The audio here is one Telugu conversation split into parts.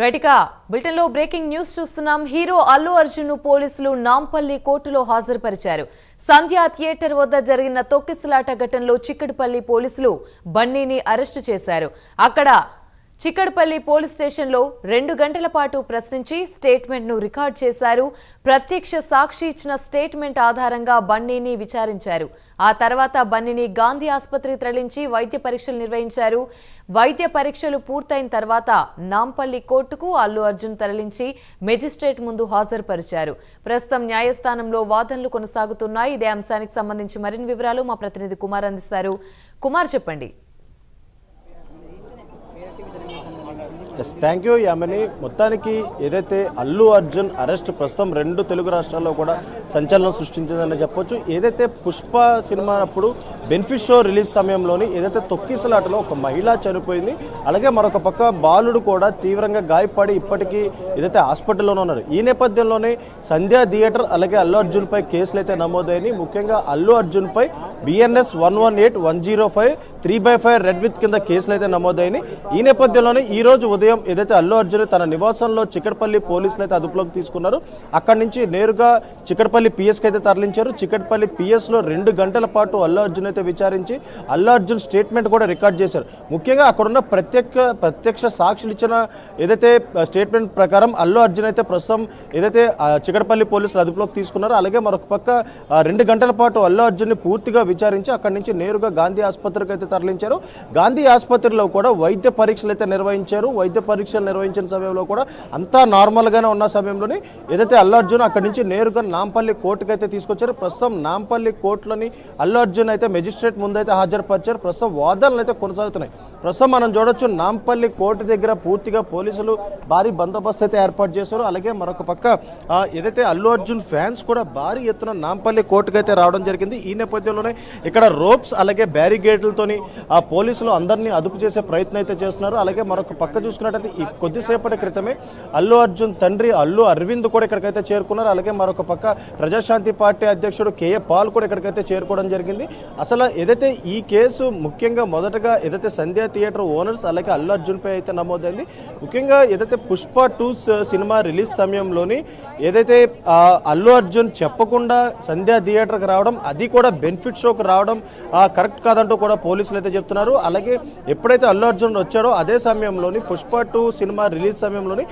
రైట్గా బులెటిన్లో బ్రేకింగ్ న్యూస్ చూస్తున్నాం. హీరో అల్లు అర్జున్ను పోలీసులు నాంపల్లి కోర్టులో హాజరుపరిచారు. సంధ్యా థియేటర్ వద్ద జరిగిన తొక్కిసలాట ఘటనలో చిక్కడపల్లి పోలీసులు బన్నీని అరెస్టు చేశారు. అక్కడ చిక్కడపల్లి పోలీస్ స్టేషన్లో రెండు గంటల పాటు ప్రశ్నించి స్టేట్మెంట్ను రికార్డ్ చేశారు. ప్రత్యక్ష సాక్షి ఇచ్చిన స్టేట్మెంట్ ఆధారంగా బన్నీని విచారించారు. ఆ తర్వాత బన్నీని గాంధీ ఆసుపత్రికి తరలించి వైద్య పరీక్షలు నిర్వహించారు. వైద్య పరీక్షలు పూర్తయిన తర్వాత నాంపల్లి కోర్టుకు అల్లు అర్జున్ తరలించి మెజిస్ట్రేట్ ముందు హాజరుపరిచారు. ప్రస్తుతం న్యాయస్థానంలో వాదనలు కొనసాగుతున్నాయి. ఇదే అంశానికి సంబంధించి మరిన్ని వివరాలు మా ప్రతినిధి కుమార్ అందిస్తారు. కుమార్ చెప్పండి. ఎస్ థ్యాంక్ యూ యామిని మొత్తానికి ఏదైతే అల్లు అర్జున్ అరెస్ట్ ప్రస్తుతం రెండు తెలుగు రాష్ట్రాల్లో కూడా సంచలనం సృష్టించిందని చెప్పొచ్చు. ఏదైతే పుష్ప సినిమా అప్పుడు బెనిఫిట్ షో రిలీజ్ సమయంలోని ఏదైతే తొక్కిసలాటలో ఒక మహిళ చనిపోయింది అలాగే మరొక పక్క బాలుడు కూడా తీవ్రంగా గాయపడి ఇప్పటికీ ఏదైతే హాస్పిటల్లోనే ఉన్నారు. ఈ నేపథ్యంలోనే సంధ్యా థియేటర్ అలాగే అల్లు అర్జున్ పై కేసులు అయితే నమోదైనాయి. ముఖ్యంగా అల్లు అర్జున్ పై BNS one one eight one zero five three by five read with కింద కేసులు అయితే నమోదైనాయి. ఈ నేపథ్యంలోనే ఈ రోజు ఉదయం ఏదైతే అల్లు అర్జున్ తన నివాసంలో చిక్కడపల్లి పోలీసులు అయితే అదుపులోకి తీసుకున్నారు అక్కడి నుంచి నేరుగా చిక్కడపల్లి పిఎస్కి అయితే తరలించారు. చిక్కడపల్లి పిఎస్లో రెండు గంటల పాటు అల్లు అర్జున్ అయితే విచారించి అల్లు అర్జున్ స్టేట్మెంట్ కూడా రికార్డ్ చేశారు. ముఖ్యంగా అక్కడున్న ప్రత్యక్ష ప్రత్యక్ష సాక్షులు ఇచ్చిన ఏదైతే స్టేట్మెంట్ ప్రకారం అల్లు అర్జున్ అయితే ప్రస్తుతం ఏదైతే ఆ, చిక్కడపల్లి పోలీసులు అదుపులోకి తీసుకున్నారో అలాగే మరొక పక్క రెండు గంటల పాటు అల్లు అర్జున్ని పూర్తిగా విచారించి అక్కడి నుంచి నేరుగా గాంధీ ఆసుపత్రికి అయితే తరలించారు. గాంధీ ఆసుపత్రిలో కూడా వైద్య పరీక్షలు అయితే నిర్వహించారు. వైద్య పరీక్షలు నిర్వహించిన సమయంలో కూడా అంతా నార్మల్గానే ఉన్న సమయంలోనే ఏదైతే అల్లు అర్జున్ అక్కడి నుంచి నేరుగా నాంపల్లి కోర్టుకు అయితే తీసుకొచ్చారు ప్రస్తుతం నాంపల్లి కోర్టులోని అల్లు అర్జున్ అయితే మెజిస్ట్రేట్ ముందైతే హాజరుపరిచారు ప్రస్తుతం వాదనలు అయితే కొనసాగుతున్నాయి. ప్రస్తుతం మనం చూడొచ్చు నాంపల్లి కోర్టు దగ్గర పూర్తిగా పోలీసులు భారీ బందోబస్తు అయితే ఏర్పాటు చేశారు. అలాగే మరొక పక్క ఏదైతే అల్లు అర్జున్ ఫ్యాన్స్ కూడా భారీ ఎత్తున నాంపల్లి కోర్టుకు అయితే రావడం జరిగింది. ఈ నేపథ్యంలోనే ఇక్కడ రోప్స్ అలాగే బ్యారిగేట్లతోని ఆ పోలీసులు అందరినీ అదుపు చేసే ప్రయత్నం అయితే చేస్తున్నారు. అలాగే మరొక పక్క చూసుకున్నట్టయితే ఈ కొద్దిసేపటి క్రితమే అల్లు అర్జున్ తండ్రి అల్లు అరవింద్ కూడా ఇక్కడికైతే చేరుకున్నారు. అలాగే మరొక పక్క ప్రజాశాంతి పార్టీ అధ్యక్షుడు కేఏ పాల్ కూడా ఇక్కడికైతే చేరుకోవడం జరిగింది. అసలు ఏదైతే ఈ కేసు ముఖ్యంగా మొదటగా ఏదైతే సంధ్యా థియేటర్ ఓనర్స్ అలాగే అల్లు అర్జున్ పై అయితే నమోదైంది. ముఖ్యంగా ఏదైతే పుష్ప టూ సినిమా రిలీజ్ సమయంలోని ఏదైతే అల్లు అర్జున్ చెప్పకుండా సంధ్యా థియేటర్కి రావడం అది కూడా బెనిఫిట్ షోకి రావడం కరెక్ట్ కాదంటూ కూడా పోలీసులు అయితే చెప్తున్నారు. అలాగే ఎప్పుడైతే అల్లు అర్జున్ వచ్చాడో అదే సమయంలోని పుష్ప టూ సినిమా రిలీజ్ సమయంలోని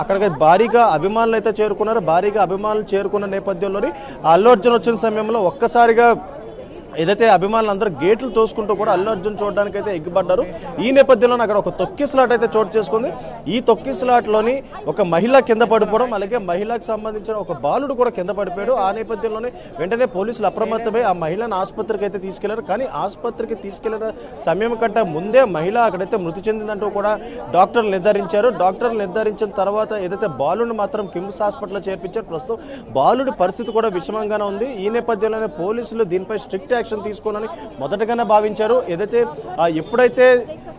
అక్కడికి భారీగా అభిమానులు అయితే చేరుకున్నారు. భారీగా అభిమానులు చేరుకున్న నేపథ్యంలోని అల్లు అర్జున్ వచ్చిన సమయంలో ఒక్కసారిగా ఏదైతే అభిమానులు అందరూ గేట్లు తోసుకుంటూ కూడా అల్లు అర్జున్ చూడడానికి అయితే ఎగ్గిపడ్డారు ఈ నేపథ్యంలో అక్కడ ఒక తొక్కిసలాట అయితే చోటు చేసుకుంది. ఈ తొక్కిసలాటలోని ఒక మహిళ కింద పడిపోవడం అలాగే మహిళకు సంబంధించిన ఒక బాలుడు కూడా కింద పడిపోయాడు. ఆ నేపథ్యంలోనే వెంటనే పోలీసులు అప్రమత్తమై ఆ మహిళను ఆసుపత్రికి అయితే తీసుకెళ్ళారు. కానీ ఆసుపత్రికి తీసుకెళ్ళిన సమయం కంటే ముందే మహిళ అక్కడైతే మృతి చెందిందంటూ కూడా డాక్టర్లు నిర్ధారించారు. డాక్టర్లు నిర్ధారించిన తర్వాత ఏదైతే బాలుడిని మాత్రం కిమ్స్ హాస్పిటల్లో చేర్పించారు ప్రస్తుతం బాలుడి పరిస్థితి కూడా విషమంగానే ఉంది. ఈ నేపథ్యంలోనే పోలీసులు దీనిపై స్ట్రిక్ట్ యాక్షన్ తీసుకోవాలని మొదటగానే భావించారు. ఏదైతే ఎప్పుడైతే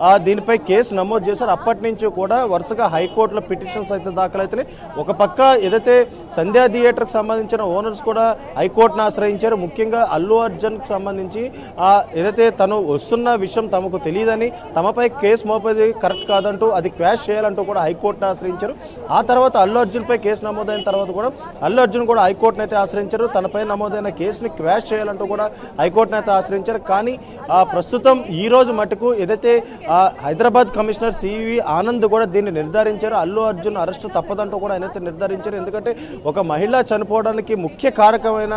ఆ, దీనిపై కేసు నమోదు చేశారో అప్పటి నుంచి కూడా వరుసగా హైకోర్టులో పిటిషన్స్ అయితే దాఖలైతున్నాయి ఒక పక్క ఏదైతే సంధ్యా థియేటర్కి సంబంధించిన ఓనర్స్ కూడా హైకోర్టును ఆశ్రయించారు. ముఖ్యంగా అల్లు అర్జున్కి సంబంధించి ఆ, ఏదైతే తను వస్తున్న విషయం తమకు తెలియదని తమపై కేసు మోపేది కరెక్ట్ కాదంటూ అది క్వాష్ చేయాలంటూ కూడా హైకోర్టును ఆశ్రయించారు. ఆ తర్వాత అల్లు అర్జున్పై కేసు నమోదైన తర్వాత కూడా అల్లు అర్జున్ కూడా హైకోర్టును అయితే ఆశ్రయించారు. తనపై నమోదైన కేసుని క్వాష్ చేయాలంటూ కూడా హైకోర్టును అయితే ఆశ్రయించారు. కానీ ఆ, ప్రస్తుతం ఈ రోజు మటుకు ఏదైతే హైదరాబాద్ కమిషనర్ సివి ఆనంద్ కూడా దీన్ని నిర్ధారించారు అల్లు అర్జున్ అరెస్ట్ తప్పదంటూ కూడా ఆయన నిర్ధారించారు. ఎందుకంటే ఒక మహిళ చనిపోవడానికి ముఖ్య కారకమైన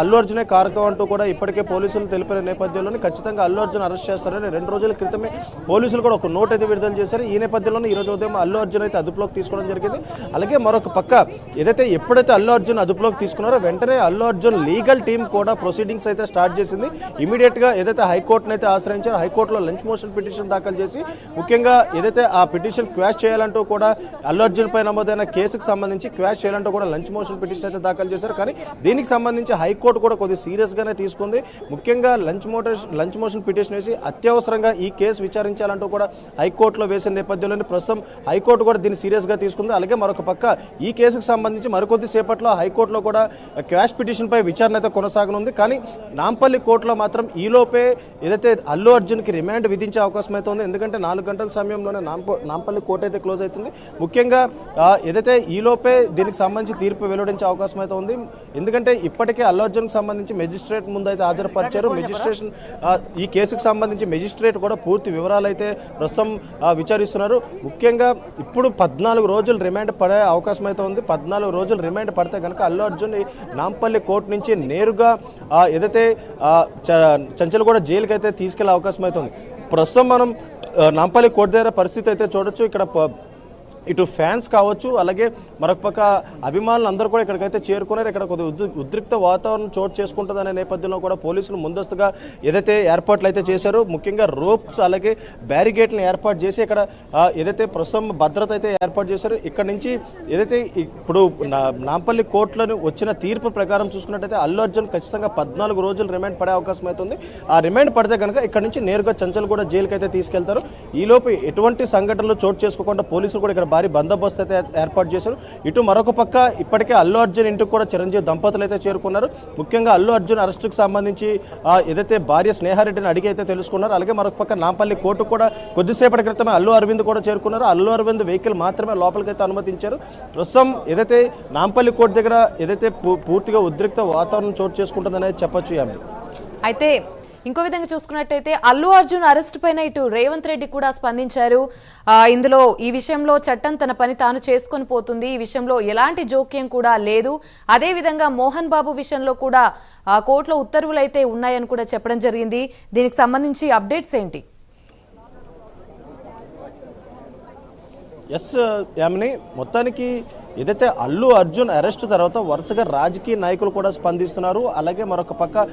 అల్లు అర్జునే కారకం అంటూ కూడా ఇప్పటికే పోలీసులు తెలిపిన నేపథ్యంలోనే ఖచ్చితంగా అల్లు అర్జున్ అరెస్ట్ చేస్తారని రెండు రోజుల క్రితమే పోలీసులు కూడా ఒక నోట్ అయితే విడుదల చేశారు. ఈ నేపథ్యంలోనే ఈ రోజు ఉదయం అల్లు అర్జున్ అయితే అదుపులోకి తీసుకోవడం జరిగింది. అలాగే మరొక పక్క ఏదైతే ఎప్పుడైతే అల్లు అర్జున్ అదుపులోకి తీసుకున్నారో వెంటనే అల్లు అర్జున్ లీగల్ టీం కూడా ప్రొసీడింగ్స్ అయితే స్టార్ట్ చేసింది. ఇమీడియట్గా ఏదైతే హైకోర్టును అయితే ఆశ్రయించారో హైకోర్టులో లంచ్ మోషన్ పిటిషన్ దాఖలు చేసి ముఖ్యంగా ఏదైతే ఆ పిటిషన్ క్వాష్ చేయాలంటూ కూడా అల్లు అర్జున్ పై నమోదైన కేసుకు సంబంధించి క్వాష్ చేయాలంటూ కూడా లంచ్ మోషన్ పిటిషన్ అయితే దాఖలు చేశారు. కానీ దీనికి సంబంధించి హైకోర్టు కూడా కొద్దిగా సీరియస్గానే తీసుకుంది. ముఖ్యంగా lunch motor lunch motion petition వేసి అత్యవసరంగా ఈ కేసు విచారించాలంటూ కూడా హైకోర్టులో వేసిన నేపథ్యంలోనే ప్రస్తుతం హైకోర్టు కూడా దీన్ని సీరియస్గా తీసుకుంది. అలాగే మరొక పక్క ఈ కేసుకు సంబంధించి మరికొద్ది సేపట్లో హైకోర్టులో కూడా క్వాష్ పిటిషన్పై విచారణ అయితే కొనసాగనుంది. కానీ నాంపల్లి నాంపల్లి కోర్టులో మాత్రం ఈలోపే ఏదైతే అల్లు అర్జున్కి రిమాండ్ విధించే అవకాశం అయితే ఉంది. ఎందుకంటే నాలుగు గంటల సమయంలోనే నాంప నాంపల్లి కోర్టు అయితే క్లోజ్ అవుతుంది. ముఖ్యంగా ఏదైతే ఈలోపే దీనికి సంబంధించి తీర్పు వెలువడించే అవకాశం అయితే ఉంది. ఎందుకంటే ఇప్పటికే అల్లు అర్జున్కి సంబంధించి మెజిస్ట్రేట్ ముందు అయితే హాజరుపరిచారు మెజిస్ట్రేషన్ ఈ కేసుకు సంబంధించి మెజిస్ట్రేట్ కూడా పూర్తి వివరాలు అయితే ప్రస్తుతం విచారిస్తున్నారు. ముఖ్యంగా ఇప్పుడు పద్నాలుగు రోజులు రిమాండ్ పడే అవకాశం అయితే ఉంది. పద్నాలుగు రోజులు రిమాండ్ పడితే కనుక అల్లు అర్జున్ నాంపల్లి కోర్టు నుంచి నేరుగా ఏదైతే చంచలగూడ జైలుకి అయితే తీసుకెళ్ళే అవకాశం అయితే ఉంది ప్రస్తుతం మనం నాంపల్లి కోర్టు దగ్గర పరిస్థితి అయితే చూడొచ్చు. ఇక్కడ ప- ఇటు ఫ్యాన్స్ కావచ్చు అలాగే మరొక పక్క అభిమానులు అందరూ కూడా ఇక్కడికైతే చేరుకున్నారు. ఇక్కడ కొద్దిగా ఉద్రిక్త వాతావరణం చోటు చేసుకుంటుందనే నేపథ్యంలో కూడా పోలీసులు ముందస్తుగా ఏదైతే ఏర్పాట్లు అయితే చేశారో ముఖ్యంగా రోప్స్ అలాగే బ్యారిగేట్లను ఏర్పాటు చేసి ఇక్కడ ఏదైతే ప్రస్తుతం భద్రత అయితే ఏర్పాటు చేశారో ఇక్కడ నుంచి ఏదైతే ఇప్పుడు నా- నాంపల్లి కోర్టులను వచ్చిన తీర్పు ప్రకారం చూసుకున్నట్టయితే అల్లు అర్జున్ ఖచ్చితంగా పద్నాలుగు రోజులు రిమాండ్ పడే అవకాశం అవుతుంది ఆ రిమాండ్ పడితే కనుక ఇక్కడ నుంచి నేరుగా చంచల్ కూడా జైలుకి అయితే తీసుకెళ్తారు ఈలోపు ఎటువంటి సంఘటనలు చోటు చేసుకోకుండా పోలీసులు కూడా ఇక్కడ భారీ బందోబస్తు అయితే ఏర్పాటు చేశారు. ఇటు మరొక పక్క ఇప్పటికే అల్లు అర్జున్ ఇంటికి కూడా చిరంజీవి దంపతులు అయితే చేరుకున్నారు. ముఖ్యంగా అల్లు అర్జున్ అరెస్టుకు సంబంధించి ఏదైతే భార్య స్నేహారెడ్డిని అడిగి అయితే తెలుసుకున్నారు. అలాగే మరొక పక్క నాంపల్లి కోర్టు కూడా కొద్దిసేపటి క్రితమే అల్లు అరవింద్ కూడా చేరుకున్నారు. అల్లు అరవింద్ వెహికల్ మాత్రమే లోపలికి అయితే అనుమతించారు. ప్రస్తుతం ఏదైతే నాంపల్లి కోర్టు దగ్గర ఏదైతే పూ- పూర్తిగా ఉద్రిక్త వాతావరణం చోటు చేసుకుంటుందనేది చెప్పొచ్చు యామి అయితే ఇంకో విధంగా చూసుకున్నట్టయితే అల్లు అర్జున్ అరెస్ట్ పైన ఇటు రేవంత్ రెడ్డి కూడా స్పందించారు. ఇందులో ఈ విషయంలో చట్టం తన పని తాను చేసుకొని పోతుంది. ఈ విషయంలో ఎలాంటి జోక్యం కూడా లేదు. అదే విధంగా మోహన్ బాబు విషయంలో కూడా కోర్టులో ఉత్తర్వులు అయితే ఉన్నాయని కూడా చెప్పడం జరిగింది. దీనికి సంబంధించి అప్డేట్స్ ఏంటి? ఎస్ యామిని మొత్తానికి ఏదైతే అల్లు అర్జున్ అరెస్ట్ తర్వాత వరుసగా రాజకీయ నాయకులు కూడా స్పందిస్తున్నారు అలాగే మరొక పక్క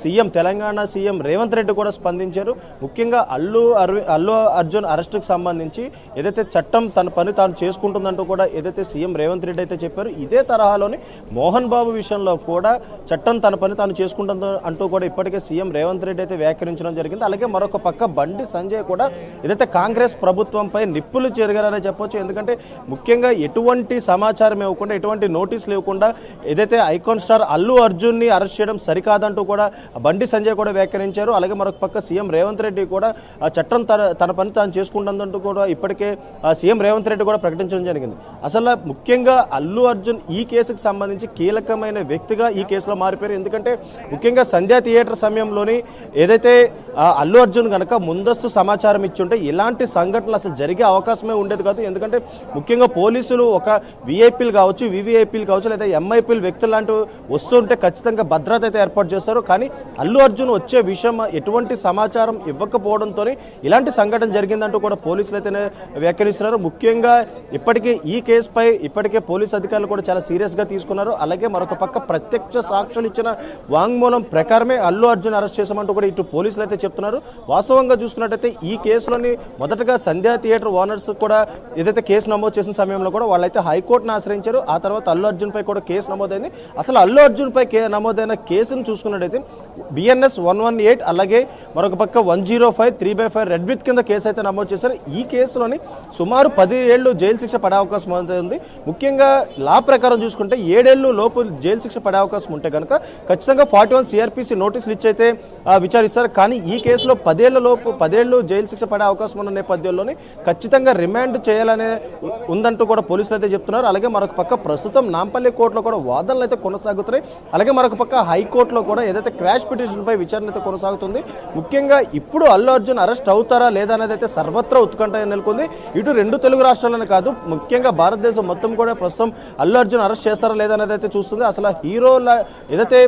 సీఎం తెలంగాణ సీఎం రేవంత్ రెడ్డి కూడా స్పందించారు. ముఖ్యంగా అల్లు అరవి అల్లు అర్జున్ అరెస్టుకు సంబంధించి ఏదైతే చట్టం తన పని తాను చేసుకుంటుందంటూ కూడా ఏదైతే సీఎం రేవంత్ రెడ్డి అయితే చెప్పారు ఇదే తరహాలోని మోహన్ బాబు విషయంలో కూడా చట్టం తన పని తాను చేసుకుంటుందో అంటూ కూడా ఇప్పటికే సీఎం రేవంత్ రెడ్డి అయితే వ్యాఖ్యానించడం జరిగింది. అలాగే మరొక పక్క బండి సంజయ్ కూడా ఏదైతే కాంగ్రెస్ ప్రభుత్వంపై నిప్పులు చెరగారనే చెప్పొచ్చు. ఎందుకంటే ముఖ్యంగా ఎటువంటి సమాచారం ఇవ్వకుండా ఎటువంటి నోటీసులు ఇవ్వకుండా ఏదైతే ఐకాన్ స్టార్ అల్లు అర్జున్ని అరెస్ట్ చేయడం సరికాదంటూ కూడా బండి సంజయ్ కూడా వ్యాఖ్యానించారు. అలాగే మరొక పక్క సీఎం రేవంత్ రెడ్డి కూడా చట్టం తన తన పని తాను చేసుకుంటుందంటూ కూడా ఇప్పటికే సీఎం రేవంత్ రెడ్డి కూడా ప్రకటించడం జరిగింది. అసలు ముఖ్యంగా అల్లు అర్జున్ ఈ కేసుకు సంబంధించి కీలకమైన వ్యక్తిగా ఈ కేసులో మారిపోయారు. ఎందుకంటే ముఖ్యంగా సంధ్యా థియేటర్ సమయంలోని ఏదైతే అల్లు అర్జున్ కనుక ముందస్తు సమాచారం ఇచ్చుంటే ఇలాంటి సంఘటనలు అసలు జరిగే అవకాశమే ఉండేది కాదు. ఎందుకంటే ముఖ్యంగా పోలీసులు ఒక విఐపీలు కావచ్చు వివిఐపీలు కావచ్చు లేదా ఎంఐపీలు వ్యక్తులు లాంటివి వస్తుంటే ఖచ్చితంగా భద్రత అయితే ఏర్పాటు చేస్తారు. కానీ అల్లు అర్జున్ వచ్చే విషయం ఎటువంటి సమాచారం ఇవ్వకపోవడంతో ఇలాంటి సంఘటన జరిగిందంటూ కూడా పోలీసులు అయితే వ్యాఖ్యానిస్తున్నారు. ముఖ్యంగా ఇప్పటికే ఈ కేసుపై ఇప్పటికే పోలీస్ అధికారులు కూడా చాలా సీరియస్గా తీసుకున్నారు. అలాగే మరొక పక్క ప్రత్యక్ష సాక్షులు ఇచ్చిన వాంగ్మూలం ప్రకారమే అల్లు అర్జున్ అరెస్ట్ చేశామంటూ కూడా ఇటు పోలీసులు అయితే చెప్తున్నారు. వాస్తవంగా చూసుకున్నట్టయితే ఈ కేసులోని మొదటగా సంధ్యా థియేటర్ ఓనర్స్ కూడా ఏదైతే కేసు నమోదు చేసిన సమయంలో కూడా వాళ్ళైతే హై హైకోర్టును ఆశ్రయించారు. ఆ తర్వాత అల్లు అర్జున్ పై కూడా కేసు నమోదైంది. అసలు అల్లు అర్జున్ పై కే నమోదైన కేసును చూసుకున్నట్టయితే బిఎన్ఎస్ వన్ వన్ ఎయిట్ అలాగే మరొక పక్క one zero five three by five read with కింద కేసు అయితే నమోదు చేశారు. ఈ కేసులోని సుమారు పది ఏళ్ళు జైలు శిక్ష పడే అవకాశం ఉంది. ముఖ్యంగా లా ప్రకారం చూసుకుంటే ఏడేళ్ళు లోపు జైలు శిక్ష పడే అవకాశం ఉంటే కనుక ఖచ్చితంగా ఫార్టీ వన్ సిఆర్పిసి నోటీసులు ఇచ్చైతే ఆ, విచారిస్తారు. కానీ ఈ కేసులో పదేళ్ళ లోపు పదేళ్ళు జైలు శిక్ష పడే అవకాశం ఉన్న నేపథ్యంలోనే ఖచ్చితంగా రిమాండ్ చేయాలనే ఉందంటూ కూడా పోలీసులు అయితే చెప్తున్నారు. అలాగే మరొక పక్క ప్రస్తుతం నాంపల్లి కోర్టులో కూడా వాదనలు అయితే కొనసాగుతున్నాయి. అలాగే మరొక పక్క హైకోర్టులో కూడా ఏదైతే క్రాష్ పిటిషన్పై విచారణ అయితే కొనసాగుతుంది. ముఖ్యంగా ఇప్పుడు అల్లు అర్జున్ అరెస్ట్ అవుతారా లేదా అనేది అయితే సర్వత్రా ఉత్కంఠ నెలకొంది. ఇటు రెండు తెలుగు రాష్ట్రాలనే కాదు ముఖ్యంగా భారతదేశం మొత్తం కూడా ప్రస్తుతం అల్లు అర్జున్ అరెస్ట్ చేస్తారా లేదా అనేది అయితే చూస్తుంది. అసలు హీరోల ఏదైతే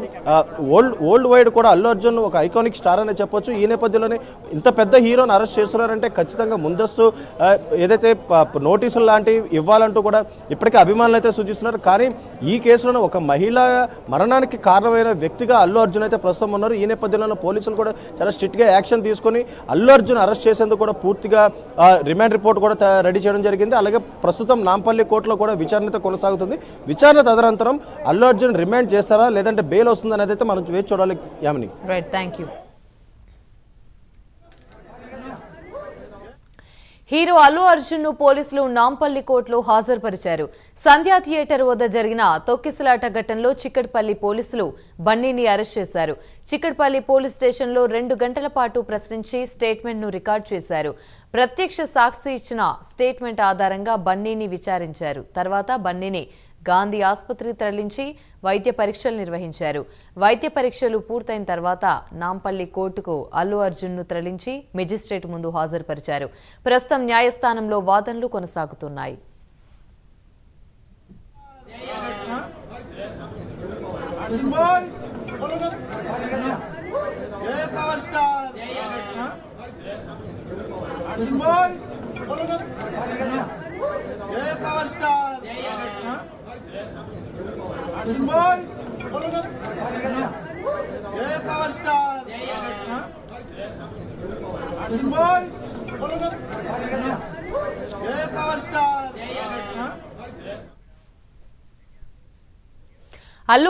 ఓల్డ్ ఓల్డ్ వైడ్ కూడా అల్లు అర్జున్ ఒక ఐకానిక్ స్టార్ అనే చెప్పొచ్చు. ఈ నేపథ్యంలోనే ఇంత పెద్ద హీరోని అరెస్ట్ చేస్తున్నారంటే ఖచ్చితంగా ముందస్తు ఏదైతే నోటీసులు లాంటివి ఇవ్వాలంటూ కూడా ఇప్పటికే అభిమానులు అయితే సూచిస్తున్నారు. కానీ ఈ కేసులోనే ఒక మహిళ మరణానికి కారణమైన వ్యక్తిగా అల్లు అర్జున్ అయితే ప్రస్తుతం ఉన్నారు. ఈ నేపథ్యంలో పోలీసులు కూడా చాలా స్ట్రిక్ట్గా యాక్షన్ తీసుకొని అల్లు అర్జున్ అరెస్ట్ చేసేందుకు కూడా పూర్తిగా రిమాండ్ రిపోర్ట్ కూడా రెడీ చేయడం జరిగింది. అలాగే ప్రస్తుతం నాంపల్లి కోర్టులో కూడా విచారణ కొనసాగుతుంది. విచారణ తదనంతరం అల్లు అర్జున్ రిమాండ్ చేస్తారా? లేదంటే బెయిల్ వస్తుంది అనేది అయితే మనం వేచి చూడాలి Yamini. Right thank you hero Allu అర్జున్ను పోలీసులు నాంపల్లి కోర్టులో హాజరుపరిచారు. సంధ్యా థియేటర్ వద్ద జరిగిన తొక్కిసలాట ఘటనలో చిక్కడపల్లి పోలీసులు బన్నీని అరెస్ట్ చేశారు. చిక్కడపల్లి పోలీస్ స్టేషన్లో రెండు గంటల పాటు ప్రశ్నించి స్టేట్మెంట్ను చేశారు. ప్రత్యక్ష సాక్షి ఇచ్చిన స్టేట్మెంట్ ఆధారంగా బన్నీని విచారించారు. తర్వాత బన్నీని గాంధీ ఆసుపత్రి తరలించి వైద్య పరీక్షలు నిర్వహించారు. వైద్య పరీక్షలు పూర్తయిన తర్వాత నాంపల్లి కోర్టుకు అల్లు అర్జున్ను తరలించి మెజిస్ట్రేట్ ముందు హాజరుపరిచారు. ప్రస్తుతం న్యాయస్థానంలో వాదనలు కొనసాగుతున్నాయి. Come! అల్లు